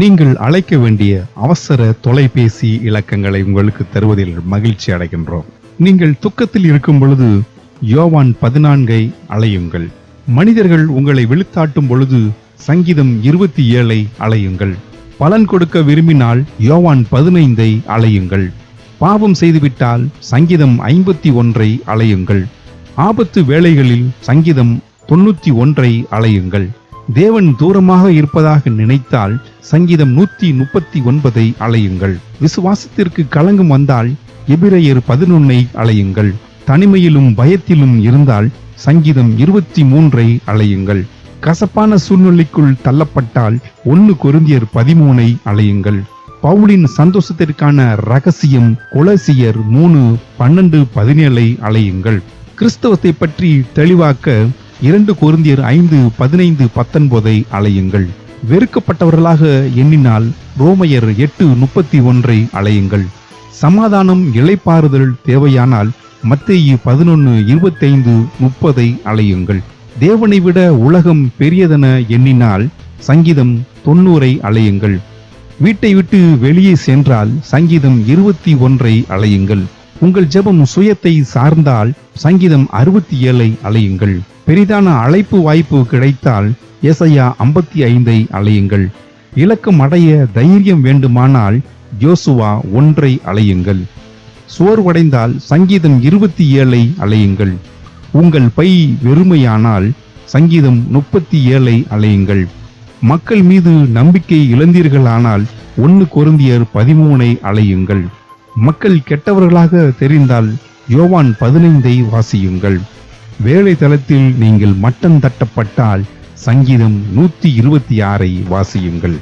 நீங்கள் அழைக்க வேண்டிய அவசர தொலைபேசி இலக்கங்களை உங்களுக்கு தருவதில் மகிழ்ச்சி அடைகின்றோம். நீங்கள் துக்கத்தில் இருக்கும் பொழுது யோவான் பதினான்கை அலையுங்கள். மனிதர்கள் உங்களை விழுத்தாட்டும் பொழுது சங்கீதம் இருபத்தி ஏழை அலையுங்கள். பலன் கொடுக்க விரும்பினால் யோவான் பதினைந்தை அலையுங்கள். பாவம் செய்துவிட்டால் சங்கீதம் ஐம்பத்தி ஒன்றை அலையுங்கள். ஆபத்து வேளைகளில் சங்கீதம் தொண்ணூற்றி ஒன்றை அலையுங்கள். தேவன் தூரமாக இருப்பதாக நினைத்தால் சங்கீதம் நூத்தி முப்பத்தி ஒன்பதை அலையுங்கள். விசுவாசத்திற்கு களங்கம் வந்தால் எபிரேயர் பதினொன்னை அலையுங்கள். தனிமையிலும் பயத்திலும் இருந்தால் சங்கீதம் இருபத்தி மூன்றை அலையுங்கள். கசப்பான சூழ்நிலைக்குள் தள்ளப்பட்டால் ஒன்னு கொருந்தியர் பதிமூனை அலையுங்கள். பவுலின் சந்தோஷத்திற்கான ரகசியம் கொலசியர் மூணு பன்னெண்டு பதினேழை அலையுங்கள். கிறிஸ்தவத்தை பற்றி தெளிவாக்க இரண்டு கொருந்தியர் ஐந்து பதினைந்து பத்தொன்பதை அலையுங்கள். வெறுக்கப்பட்டவர்களாக எண்ணினால் ரோமையர் எட்டு முப்பத்தி ஒன்றை அலையுங்கள். சமாதானம் இளைப்பாறுதல் தேவையானால் மத்தேயு பதினொன்னு இருபத்தைந்து முப்பதை அலையுங்கள். தேவனை விட உலகம் பெரியதென எண்ணினால் சங்கீதம் தொண்ணூறை அலையுங்கள். வீட்டை விட்டு வெளியே சென்றால் சங்கீதம் இருபத்தி ஒன்றை அலையுங்கள். உங்கள் ஜெபம் சுயத்தை சார்ந்தால் சங்கீதம் அறுபத்தி ஏழை அலையுங்கள். பெரிதான அழைப்பு வாய்ப்பு கிடைத்தால் எசையா ஐம்பத்தி ஐந்தை அலையுங்கள். இலக்கம் அடைய தைரியம் வேண்டுமானால் யோசுவா ஒன்றை அலையுங்கள். சோர்வடைந்தால் சங்கீதம் இருபத்தி ஏழை அலையுங்கள். உங்கள் பை வெறுமையானால் சங்கீதம் முப்பத்தி ஏழை அலையுங்கள். மக்கள் மீது நம்பிக்கை இழந்தீர்களானால் ஒன்று கொருந்தியர் பதிமூனை அலையுங்கள். மக்கள் கெட்டவர்களாக தெரிந்தால் யோவான் பதினைந்தை வாசியுங்கள். வேலை தளத்தில் நீங்கள் மட்டம் தட்டப்பட்டால் சங்கீதம் நூத்தி இருபத்தி ஆறை வாசியுங்கள்.